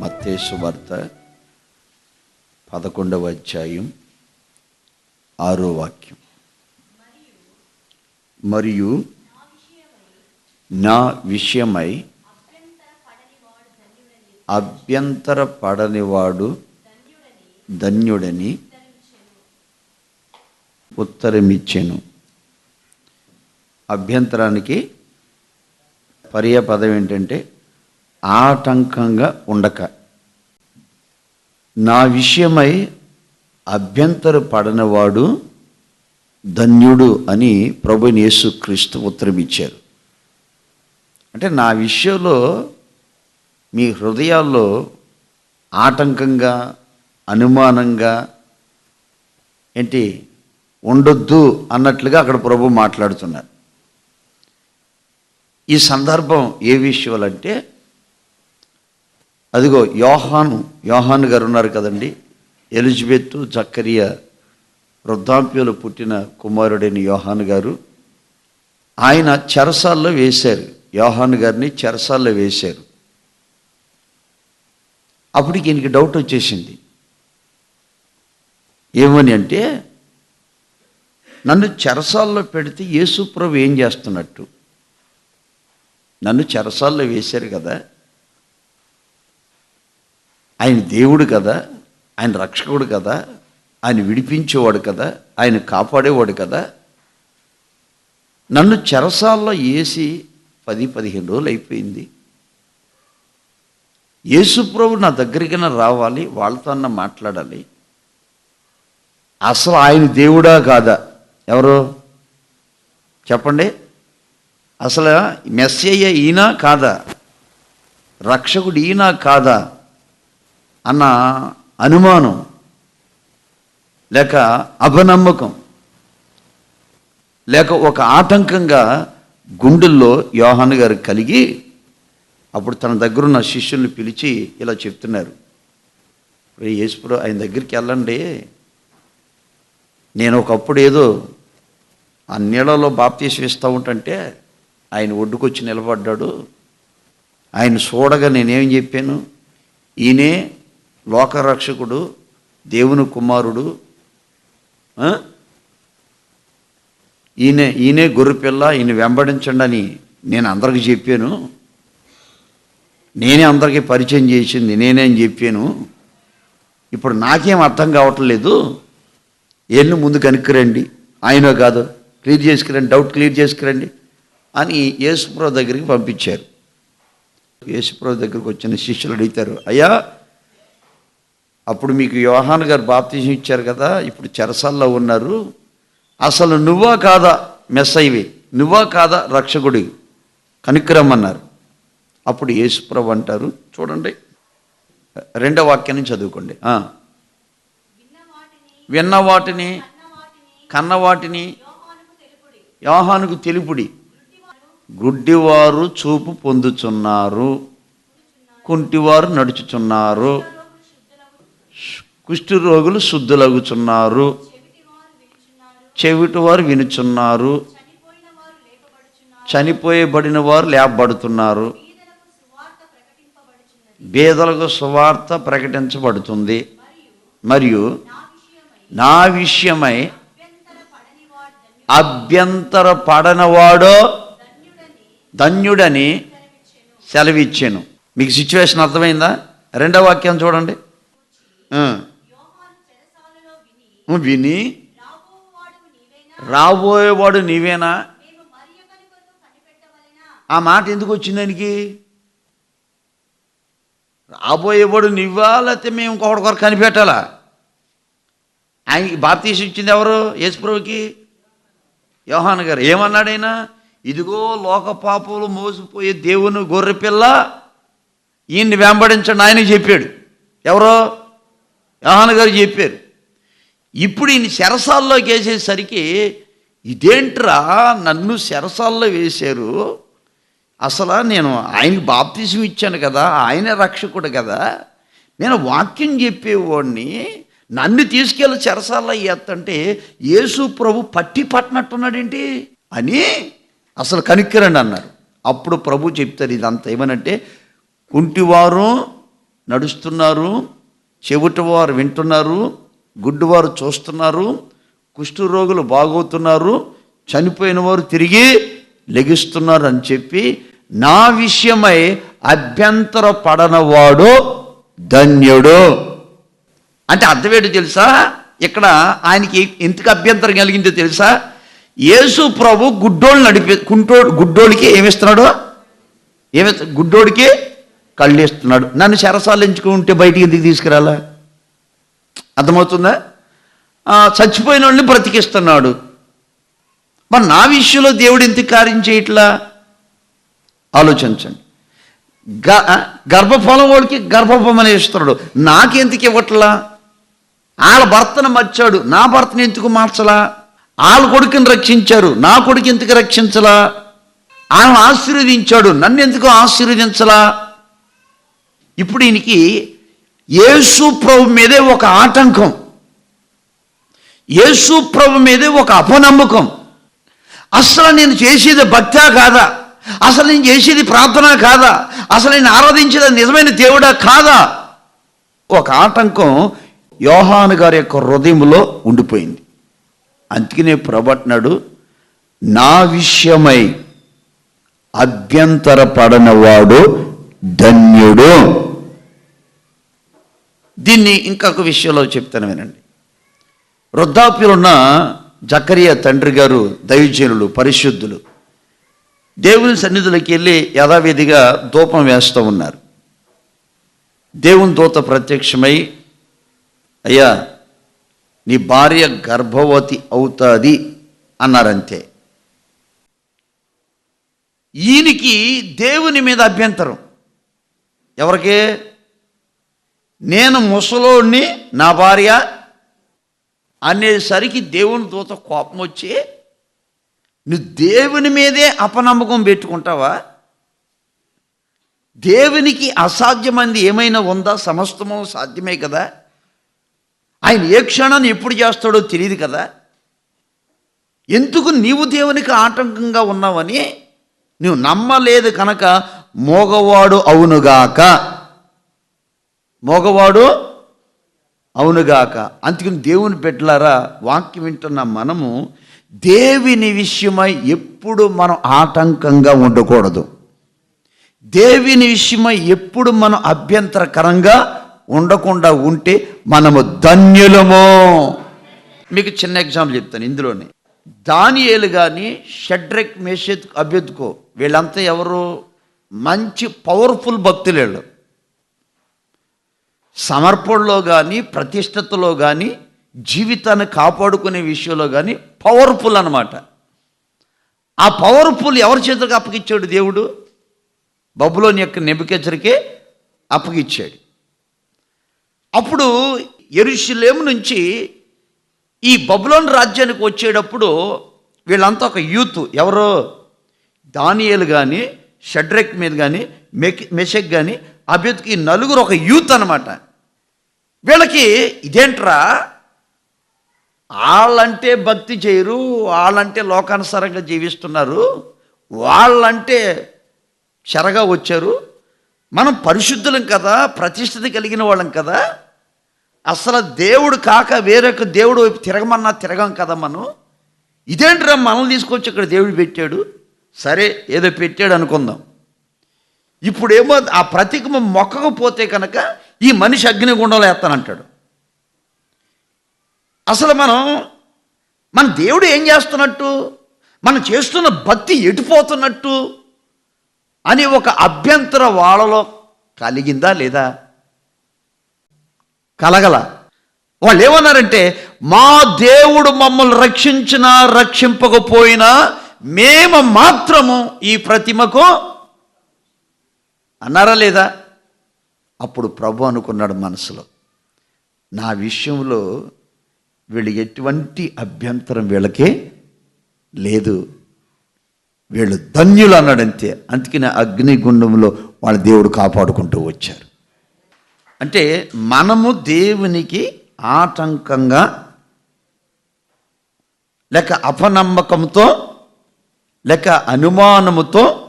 మత్తేసు వార్త పదకొండవ అధ్యాయం ఆరో వాక్యం. మరియు నా విషయమై అభ్యంతర పడనివాడు ధన్యుడని ఉత్తరమిచ్చెను. అభ్యంతరానికి పర్యాపదం ఏంటంటే ఆటంకంగా ఉండక. నా విషయమై అభ్యంతర పడనవాడు ధన్యుడు అని ప్రభు యేసుక్రీస్తు ఉత్తరం ఇచ్చారు అంటే నా విషయంలో మీ హృదయాల్లో ఆటంకంగా అనుమానంగా ఏంటి ఉండొద్దు అన్నట్లుగా అక్కడ ప్రభు మాట్లాడుతున్నారు. ఈ సందర్భం ఏ విషయాలు అంటే అదిగో యోహాను యోహాను గారు ఉన్నారు కదండి. ఎలిజబెత్ జక్కరియా వృద్ధాప్యంలో పుట్టిన కుమారుడైన యోహాను గారు. ఆయన చెరసాల్లో వేశారు. యోహాను గారిని చెరసాల్లో వేశారు. అప్పటికి ఈయనకి డౌట్ వచ్చేసింది. ఏమని అంటే నన్ను చెరసాల్లో పెడితే యేసుప్రభు ఏం చేస్తున్నట్టు? నన్ను చెరసాల్లో వేశారు కదా. ఆయన దేవుడు కదా ఆయన రక్షకుడు కదా ఆయన విడిపించేవాడు కదా ఆయన కాపాడేవాడు కదా. నన్ను చెరసాల్లో వేసి పది పదిహేను రోజులు అయిపోయింది. యేసుప్రభు నా దగ్గరికైనా రావాలి వాళ్ళతో అన్న మాట్లాడాలి. అసలు ఆయన దేవుడా కాదా? ఎవరు? చెప్పండి. అసలు మెస్సయ్య ఈయన కాదా? రక్షకుడు ఈయన కాదా? అన్న అనుమానం లేక అపనమ్మకం లేక ఒక ఆటంకంగా గుండెల్లో యోహాన్ గారు కలిగి అప్పుడు తన దగ్గరున్న శిష్యుల్ని పిలిచి ఇలా చెప్తున్నారు రే యేసుప్రో ఆయన దగ్గరికి వెళ్ళండి. నేను ఒకప్పుడు ఏదో ఆ నీళ్ళలో బాప్తీసం ఇస్తూ ఉంటుంటే ఆయన ఒడ్డుకొచ్చి నిలబడ్డాడు. ఆయన చూడగా నేనేం చెప్పాను? ఈయనే లోకరక్షకుడు దేవుని కుమారుడు ఈయన ఈయనే ఈయనే గొర్రెపిల్ల ఈయన వెంబడించండి అని నేను అందరికి చెప్పాను. నేనే అందరికీ పరిచయం చేసింది నేనే అని చెప్పాను. ఇప్పుడు నాకేం అర్థం కావట్లేదు ఎన్ని ముందు కనుక్కురండి ఆయనో కాదు. క్లియర్ చేసుకురండి డౌట్ క్లియర్ చేసుకురండి అని యేసుప్రభు దగ్గరికి పంపించారు. యేసుప్రభు దగ్గరికి వచ్చిన శిష్యులు అడుగుతారు అయ్యా అప్పుడు మీకు యోహాన్ గారు బాప్తిజం ఇచ్చారు కదా ఇప్పుడు చెరసల్లో ఉన్నారు. అసలు నువ్వా కాదా మెస్ అయివి నువ్వా కాదా రక్షకుడి కనుక్కురమ్మన్నారు అప్పుడు యేసుప్రభు అంటారు చూడండి. రెండో వాక్యం నుంచి చదువుకోండి విన్న వాటిని కన్న వాటిని యోహానుకు తెలుపుడి. గుడ్డివారు చూపు పొందుచున్నారు కుంటివారు నడుచుచున్నారు. కుష్టి రోగులు శుద్ధులగుచున్నారు. చెవిటివారు వినుచున్నారు. చనిపోయబడిన వారు లేపబడుతున్నారు. బేదలకు సువార్త ప్రకటించబడుతుంది. మరియు నా విషయమై అభ్యంతర పడనవాడో ధన్యుడని సెలవిచ్చాను. మీకు సిచ్యువేషన్ అర్థమైందా? రెండో వాక్యం చూడండి. విని. రాబోయేవాడు నీవేనా? ఆ మాట ఎందుకు వచ్చింది దానికి? రాబోయేవాడు నీవా? లేకపోతే మేము ఇంకొకటి కొరకు కనిపెట్టాలా? ఆయనకి బాప్తీసం ఇచ్చింది ఎవరు? యేసుప్రభుకి యోహాన్ గారు. ఏమన్నాడైనా ఇదిగో లోక పాపలు మోసిపోయే దేవుని గొర్రె పిల్ల ఈయన్ని వెంబడించండి ఆయన చెప్పాడు. ఎవరో? యోహాన్ గారు చెప్పారు. ఇప్పుడు ఈయన శరసాల్లోకి వేసేసరికి ఇదేంట్రా నన్ను శరసాల్లో వేశారు? అసలు నేను ఆయనకి బాప్తిజం ఇచ్చాను కదా ఆయన రక్షకుడు కదా. నేను వాక్యం చెప్పేవాడిని నన్ను తీసుకెళ్ళి చెరసాల్లో ఎత్తంటే యేసు ప్రభు పట్టి పట్టినట్టున్నాడేంటి? అని అసలు కనుక్కిరండి అన్నారు. అప్పుడు ప్రభు చెప్తారు ఇదంతా ఏమనంటే కుంటివారు నడుస్తున్నారు చెవిటివారు వింటున్నారు గుడ్డువారు చూస్తున్నారు కుష్ఠరోగులు బాగవుతున్నారు చనిపోయిన వారు తిరిగి లెగిస్తున్నారు అని చెప్పి నా విషయమై అభ్యంతర పడనవాడు ధన్యుడు. అంటే అర్థం ఏంటో తెలుసా? ఇక్కడ ఆయనకి ఎందుకు అభ్యంతరం కలిగిందో తెలుసా? యేసు ప్రభు గుడ్డోళ్ళు నడిపి కుంటో గుడ్డోడికి ఏమిస్తున్నాడు? ఏమి గుడ్డోడికి కళ్ళు ఇస్తున్నాడు నన్ను చెరసాలు ఎంచుకుంటే బయటికి ఎందుకు తీసుకురాలా? అర్థమవుతుందా? చచ్చిపోయిన వాళ్ళని బ్రతికిస్తున్నాడు. మరి నా విషయంలో దేవుడు ఎందుకు కార్యం చేయట్లా? ఆలోచించండి. గ గర్భఫలం వాడికి గర్భఫలమని ఇస్తున్నాడు. నాకెందుకు ఇవ్వట్లా? వాళ్ళ భర్తను మర్చాడు. నా భర్తను ఎందుకు మార్చలా? వాళ్ళ కొడుకుని రక్షించారు. నా కొడుకు ఎందుకు రక్షించలా? ఆయన ఆశీర్వదించాడు. నన్ను ఎందుకు ఆశీర్వదించలా? ఇప్పుడు ఈయనకి యేసు ప్రభు మీదే ఒక ఆటంకం. యేసు ప్రభు మీదే ఒక అపనమ్మకం. అసలు నేను చేసేది భక్తా కాదా? అసలు నేను చేసేది ప్రార్థన కాదా? అసలు నేను ఆరాధించేది నిజమైన దేవుడా కాదా? ఒక ఆటంకం యోహాను గారి యొక్క హృదయంలో ఉండిపోయింది. అందుకనే ప్రభట్నాడు నా విషయమై అభ్యంతర పడనవాడు ధన్యుడు. దీన్ని ఇంకొక విషయంలో చెప్తాను వినండి. వృద్ధాప్యులున్న జకరియా తండ్రి గారు దైవజనులు పరిశుద్ధులు. దేవుని సన్నిధులకి వెళ్ళి యథావిధిగా ధూపం వేస్తూ ఉన్నారు. దేవుని దూత ప్రత్యక్షమై అయ్యా నీ భార్య గర్భవతి అవుతుంది అన్నారంతే. ఈయనకి దేవుని మీద అభ్యంతరం. ఎవరికి? నేను ముసలోడిని నా భార్య అనేసరికి దేవుని దూత కోపం వచ్చి నువ్వు దేవుని మీదే అపనమ్మకం పెట్టుకుంటావా? దేవునికి అసాధ్యమంది ఏమైనా ఉందా? సమస్తము సాధ్యమే కదా? ఆయన ఏ క్షణాన్ని ఎప్పుడు చేస్తాడో తెలియదు కదా? ఎందుకు నీవు దేవునికి ఆటంకంగా ఉన్నావని నువ్వు నమ్మలేదు కనుక మోగవాడు అవునుగాక. మోగవాడు అవునుగాక. అందుకని దేవుని పెట్టలారా వాక్యం వింటున్న మనము దేవిని విషయమై ఎప్పుడు మనం ఆటంకంగా ఉండకూడదు. దేవిని విషయమై ఎప్పుడు మనం అభ్యంతరకరంగా ఉండకుండా ఉంటే మనము ధన్యులము. మీకు చిన్న ఎగ్జాంపుల్ చెప్తాను ఇందులోనే. దానియేలు కానీ షడ్రెక్ మేషత్ అభ్యర్థుకో వీళ్ళంతా ఎవరు? మంచి పవర్ఫుల్ భక్తులు వీళ్ళు సమర్పణలో కానీ ప్రతిష్టతలో కానీ జీవితాన్ని కాపాడుకునే విషయంలో కానీ పవర్ఫుల్ అన్నమాట. ఆ పవర్ఫుల్ ఎవరి చేతులకు అప్పగిచ్చాడు దేవుడు? బబులోని యొక్క నెబికెచ్చరికే అప్పగిచ్చాడు. అప్పుడు ఎరుషులేము నుంచి ఈ బబులోన్ రాజ్యానికి వచ్చేటప్పుడు వీళ్ళంతా ఒక యూత్. ఎవరో? దానియలు కానీ షడ్రెక్ మీద కానీ మెక్ మెషక్ కానీ అభ్యర్థికి నలుగురు ఒక యూత్ అనమాట వీళ్ళకి ఇదేంట్రా? వాళ్ళంటే భక్తి చేయరు వాళ్ళంటే లోకానుసారంగా జీవిస్తున్నారు వాళ్ళంటే చెరగా వచ్చారు. మనం పరిశుద్ధులం కదా ప్రతిష్టత కలిగిన వాళ్ళం కదా. అసలు దేవుడు కాక వేరొక దేవుడు వైపు తిరగమన్నా తిరగం కదా మనం. ఇదేంటిరా మనల్ని తీసుకొచ్చి ఇక్కడ దేవుడు పెట్టాడు? సరే ఏదో పెట్టాడు అనుకుందాం. ఇప్పుడేమో ఆ ప్రతికమ మొక్కకపోతే కనుక ఈ మనిషి అగ్నిగుండంలో ఎత్తానంటాడు అసలు మనం మన దేవుడు ఏం చేస్తున్నట్టు? మనం చేస్తున్న భక్తి ఎటుపోతున్నట్టు? అని ఒక అభ్యంతర వాళ్ళలో కలిగిందా లేదా? కలగల. వాళ్ళు ఏమన్నారంటే మా దేవుడు మమ్మల్ని రక్షించినా రక్షింపకపోయినా మేము మాత్రము ఈ ప్రతిమకు అన్నారా లేదా? అప్పుడు ప్రభు అనుకున్నాడు మనసులో నా విషయంలో వీళ్ళు ఎటువంటి అభ్యంతరం వీళ్ళకే లేదు. వీళ్ళు ధన్యులు అన్నాడంతే. అందుకని అగ్నిగుండంలో వాళ్ళ దేవుడు కాపాడుకుంటూ వచ్చారు. అంటే మనము దేవునికి ఆటంకంగా లేక అపనమ్మకంతో లేక అనుమానముతో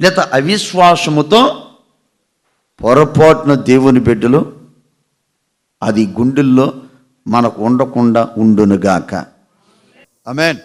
లేక అవిశ్వాసముతో పొరపాటున దేవుని బిడ్డలు అది గుండెల్లో మనకు ఉండకుండా ఉండునుగాక. అమెన్